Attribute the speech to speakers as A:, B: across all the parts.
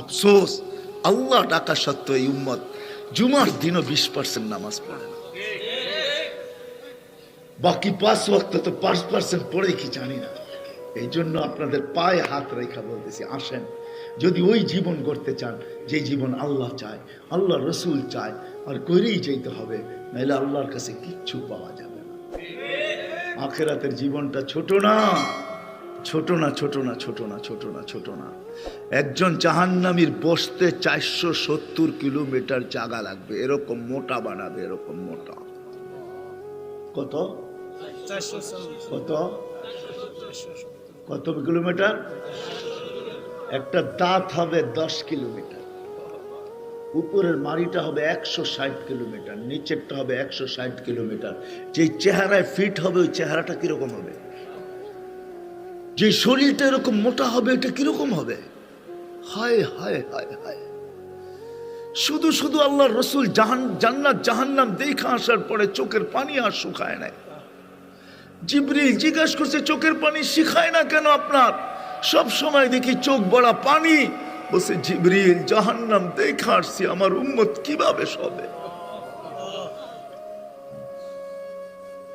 A: আফসোস, আল্লাহ ডাকা সত্ত্বেও এই উম্মত জুমার দিনও বিশ পার্সেন্ট নামাজ পড়ে না। বাকি পাঁচ ওয়াক্ত তো পাঁচ পার্সেন্ট পড়ে কি জানি না। এই জন্য আপনাদের পায়ে হাত রেখা বলতেছি, আসেন, যদি ওই জীবন করতে চান, যে জীবন আল্লাহ চায়, আল্লাহ রসুল চায়, আর করেই যেতে হবে, নাহলে আল্লাহর কাছে কিচ্ছু পাওয়া যাবে না। আখেরাতের জীবনটা ছোট না। ছোট না ছোট না ছোট না ছোট না ছোট না। একজন জাহান্নামীর বসতে চারশো সত্তর কিলোমিটার জায়গা লাগবে। এরকম মোটা বানাবে এরকম মোটা। কত? কত? কত কিলোমিটার? একটা দাঁত হবে দশ কিলোমিটার। উপরের মাড়িটা হবে একশো ষাট কিলোমিটার। নিচেরটা হবে একশো ষাট কিলোমিটার। যে চেহারায় ফিট হবে ওই চেহারাটা কীরকম হবে? যে শরীরটা এরকম মোটা হবে, এটা কীরকম হবে? হায় হায় হায় হায়। শুধু শুধু আল্লাহ রসুল জাহান, জান্নাত, জাহান্নাম দেখা আসার পরে চোখের পানি আর শুকায় নাই। জিবরিল জিজ্ঞাসা করছে, চোখের পানি শিখায় না কেন আপনার? সব সময় দেখি চোখ বড়া পানি। বসে জিবরিল, জাহান্নাম দেখা আসছি, আমার উম্মত কীভাবে সবে?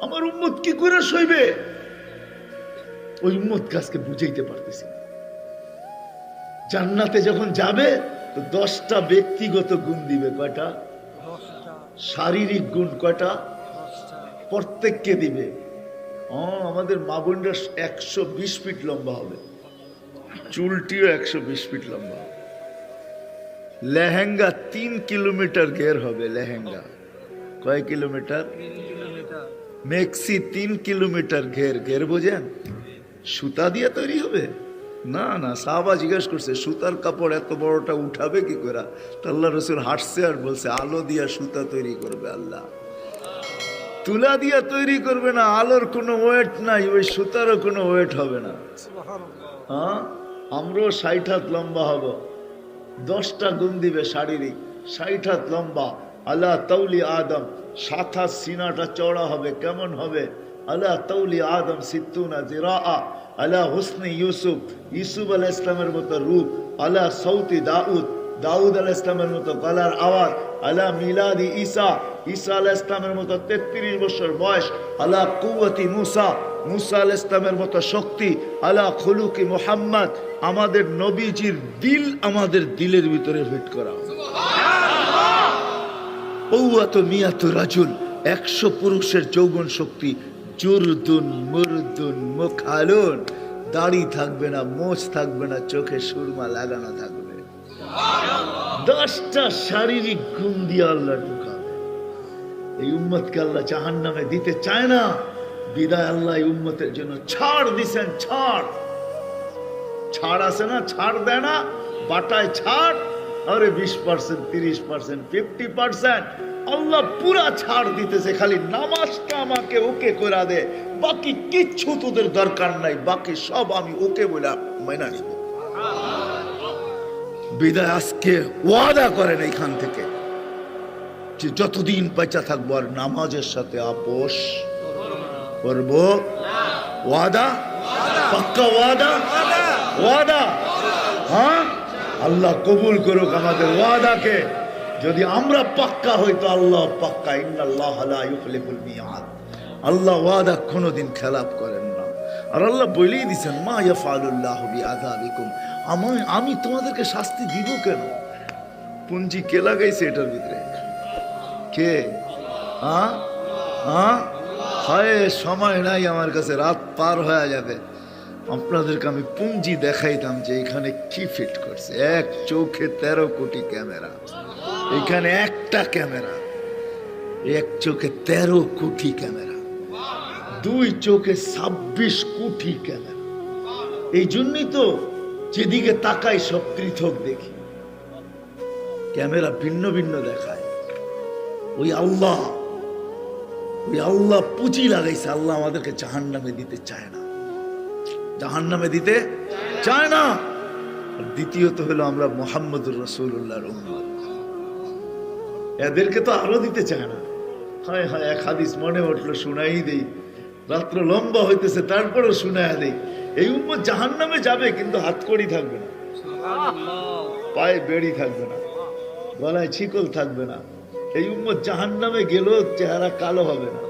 A: আমার উম্মত কি করে সইবে? ওই উম্মত কাজকে বুঝাইতে পারতেছি না। জান্নাতে যখন যাবে তো দশটা ব্যক্তিগত গুণ দিবে কয়টা? শারীরিক গুণ কয়টা? প্রত্যেককে দিবে। ও আমাদের মা বোনরা একশো বিশ ফিট লম্বা হবে। চুলটিও একশো বিশ ফিট লম্বা হবে। লেহেঙ্গা তিন কিলোমিটার ঘের হবে লেহেঙ্গা। কয় কিলোমিটার। মেক্সি তিন কিলোমিটার ঘের। ঘের বোঝেন? সুতা দিয়ে তৈরি হবে? না না সাহাবা জিজ্ঞেস করছে সুতার কাপড় এত বড়টা উঠাবে কি করে? তো আল্লাহ রসুল হাঁটছে আর বলছে আলো দিয়া সুতা তৈরি করবে আল্লাহ। তুলা দিয়া তৈরি করবে না আলোর কোনো ওয়েট নাই ওই সুতারও কোনো ওয়েট হবে না। হ্যাঁ আমরাও ষাট হাত লম্বা হব। দশটা গুণ দিবে শারীরিক ষাট হাত লম্বা। আল্লাহ তৌলি আদম সাত হাত সিনাটা চওড়া হবে কেমন হবে? আল্লাহ তৌলি আদম সিত্তুনা জিরা আল্লাহ হুসনি ইউসুফ ইউসুফ আলাহ ইসলামের মতো রূপ আল্লাহ সৌতি দাউদ দাউদ আলাহ ইসলামের মতো গলার আওয়াজ আল্লাহ মিলাদি ঈসা ঈসা আলাহ ইসলামের মতো তেত্রিশ বছর বয়স আল্লাহ কুয়াতি মুসা মুসা আল ইসলামের মতো শক্তি, আলা খুলুকি মোহাম্মদ, আমাদের নবীজির দিল আমাদের দিলের ভিতরে ফিট করা। মিয়াত রাজুল, একশো পুরুষের যৌবন শক্তি জুরদুন মুরদুন, মুখালুন। দাড়ি থাকবে না, মোচ থাকবে না, চোখে সুরমা লাগানো থাকবে। দশটা শারীরিক গুণ দিয়ে আল্লাহ ঢুকাবে। এই উম্মতকে আল্লাহ জাহান নামে দিতে চায় না। বিদায় আল্লাহ এই উম্মতের জন্য ছাড় দিছেন, ছাড়। ছাড় আছে না, ছাড় দেয় না, বাটায় ছাড়। আরে বিশ পার্সেন্ট তিরিশ পার্সেন্ট ফিফটি পার্সেন্ট আল্লাহ পুরা ছাড় দিতেছে খালি নামাজটা আমাকে ওকে করে দে। বাকি কিচ্ছু তোদের দরকার নাই বাকি সব আমি ওকে বলে মাইনা নিব। বিদায় আজকে ওয়াদা করেন এইখান থেকে যে যতদিন পেঁচা থাকব আর নামাজের সাথে আপোষ করব। ওয়াদা? পাক্কা ওয়াদা। ওয়াদা? হ্যাঁ? আল্লাহ কবুল করুক আমাদের ওয়াদাকে। যদি আমরা পাক্কা হই তো আল্লাহ পাক্কা। ইন্নাল্লাহ আল্লাহ ওয়াদা কোনোদিন খেলাপ করেন না। আর আল্লাহ বলেই দিছেন, মা ইয়াফালুল্লাহ বিআযাবিকুম। আমি আমি তোমাদেরকে শাস্তি দিব কেন? পুঞ্জি কে লাগাইছে এটার ভিতরে? কে? হ্যাঁ হ্যাঁ হায়, সময় নাই আমার কাছে, রাত পার হয়ে যাবে। আপনাদেরকে আমি পুঞ্জি দেখাইতাম যে এখানে কি ফিট করছে। এক চোখে তেরো কোটি ক্যামেরা, এখানে একটা ক্যামেরা, এক চোখে তেরো কোটি ক্যামেরা, দুই চোখে ছাব্বিশ কোটি ক্যামেরা। এই জন্যই তো যেদিকে তাকাই সব পৃথক দেখি। ক্যামেরা ভিন্ন ভিন্ন দেখায়। ওই আল্লাহ ওই আল্লাহ পুঁজি লাগাইছে, আল্লাহ আমাদেরকে জাহান নামে দিতে চায় না। জাহান নামে দিতে চায় না। দ্বিতীয়ত হলো আমরা মোহাম্মদুর রসুল্লাহর উম্মত। এদেরকে তো আরও দিতে চায় না। হায় হায় এক হাদিস মনে উঠল শুনাই দেই। রাত্র লম্বা হইতেছে তারপরেও শুনাই দেই। এই উম্মত জাহান নামে যাবে কিন্তু হাত করি থাকবে না। পায়ে বেড়ি থাকবে না। গলায় ছিকল থাকবে না। এই উম্মত জাহান নামে গেলেও চেহারা কালো হবে না।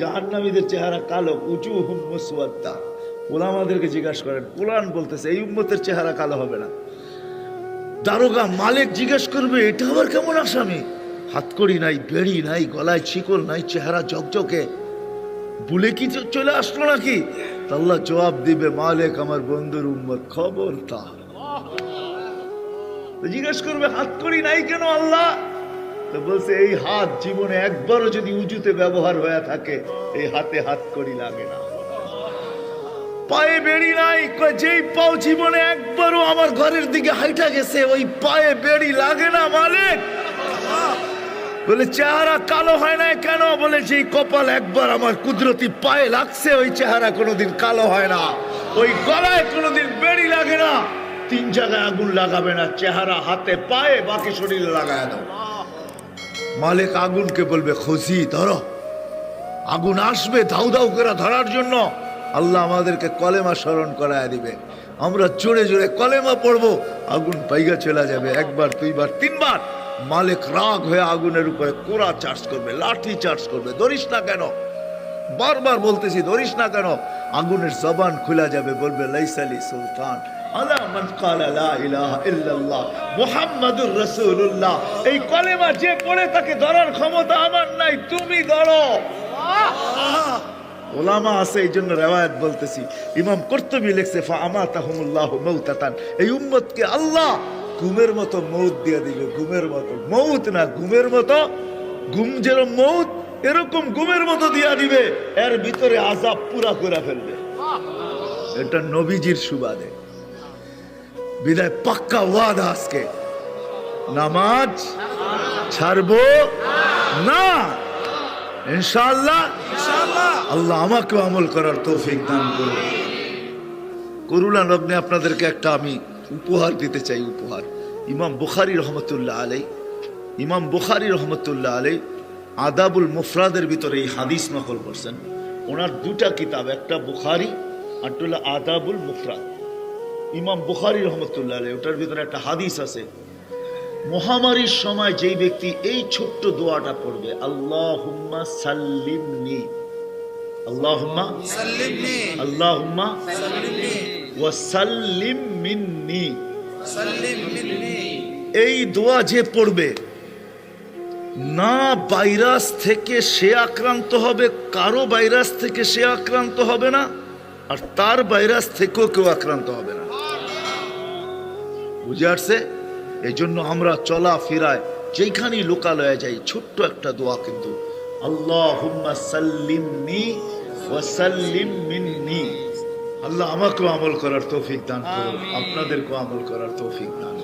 A: জাহান্নামীদের চেহারা কালো উঁচু হুম মুসওয়াদ্দা ওলামাদেরকে জিজ্ঞাসা করেন কোরআন বলতেছে, এই উম্মতের চেহারা কালো হবে না। দারোগা মালিক জিজ্ঞেস করবে, এটা আবার কেমন আসামি? হাতকড়ি নাই, বেড়ি নাই, গলায় ছিকল নাই, চেহারা ঝকঝকে। বলে কি চলে আসলো নাকি? আল্লাহ জবাব দিবে, মালিক আমার বন্ধুর উম্মত খবর তো জিজ্ঞেস করবে হাতকড়ি নাই কেন আল্লাহ? তো বলছে, এই হাত জীবনে একবারও যদি উঁচুতে ব্যবহার হয়ে থাকে, এই হাতে হাত করি লাগে না। পায়ে বেড়ি নাই যেই পাও জীবনে একবারও আমার ঘরের দিকে হাইটা গেছে, ওই পায়ে বেড়ি লাগে না মালিক। বলে, চেহারা কালো হয় না কেন? বলে, যেই কপাল একবার আমার কুদরতি পায়ে লাগছে, ওই চেহারা কোনোদিন কালো হয় না। ওই গলায় কোনোদিন বেড়ি লাগে না। তিন জায়গায় আগুন লাগাবে না, চেহারা হাতে পায়ে, বাকি শরীরে লাগায় দাও। মালিক আগুনকে বলবে খুশি ধরো। আগুন আসবে ধাউ ধাউ করে ধরার জন্য। আল্লাহ আমাদেরকে কলেমা স্মরণ করায় দিবে আমরা জোরে জোরে কলেমা পড়ব আগুন পাইগা চলে যাবে। একবার দুইবার তিনবার। মালিক রাগ হয়ে আগুনের উপরে কোড়া চার্জ করবে লাঠি চার্জ করবে। ধরিস না কেন? বারবার বলতেছি ধরিস না কেন? আগুনের জবান খোলা যাবে বলবে লাইসালি সুলতান। আলা মান কালা লা ইলাহা ইল্লাল্লাহ মুহাম্মাদুর রাসূলুল্লাহ। এই কলেমা যে পড়ে তাকে ধরার ক্ষমতা আমার নাই তুমি ধরো। ওলামা আছে, এই জন্য রেওয়ায়ত বলতেছি। ইমাম কর্তবী লিখছে ফা আমাতাহুমুল্লাহ মৌতাতান এই উম্মতকে আল্লাহ ঘুমের মতো মৌত দিয়ে দিবে ঘুমের মতো। মৌত না, ঘুমের মতো। ঘুম যেরকম মৌত, এরকম ঘুমের মতো দিয়া দিবে। এর ভিতরে আজাব পুরা করে ফেলবে। এটা নবীজির সুবাদে। বিদায়, পাক্কা ওয়াদা আজকে। নামাজ ছাড়বো না। ইনশাআল্লাহ আল্লাহ আমাকে আমল করার তৌফিক দান করুন। করুণা লগ্নে আপনাদেরকে একটা আমি উপহার দিতে চাই, উপহার। ইমাম বুখারি রহমতুল্লাহ আলাই ইমাম বুখারি রহমতুল্লাহ আলাই আদাবুল মুফরাদের ভিতরে এই হাদিস নকল করছেন। ওনার দুটা কিতাব, একটা বুখারি আর হলো আদাবুল মুফরাদ। ইমাম বুখারি রহমতুল্লাহ আলাই ওটার ভিতরে একটা হাদিস আছে। মহামারীর সময় যেই ব্যক্তি এই ছোট্ট দোয়াটা পড়বে আল্লাহ সাল্লিমনি আল্লাহুম্মা
B: সাল্লিমনি
A: আল্লাহুম্মা
B: সাল্লিমনি
A: ওয়া সাল্লিম মিন্নি
B: সাল্লিম মিন্নি
A: এই দোয়া যে পড়বে না ভাইরাস থেকে সে আক্রান্ত হবে কারও ভাইরাস থেকে সে আক্রান্ত হবে না আর তার ভাইরাস থেকেও কেউ আক্রান্ত হবে না। বুঝে আসছে? এই জন্য আমরা চলা ফেরায় যেখানেই লোকালয়ে যাই ছোট্ট একটা দোয়া কিন্তু আল্লাহ সাল্লিমনি ওয়া সাল্লিম মিন্নি। আল্লাহ আমাকেও আমল করার তৌফিক দান করুন। আপনাদেরকেও আমল করার তৌফিক দান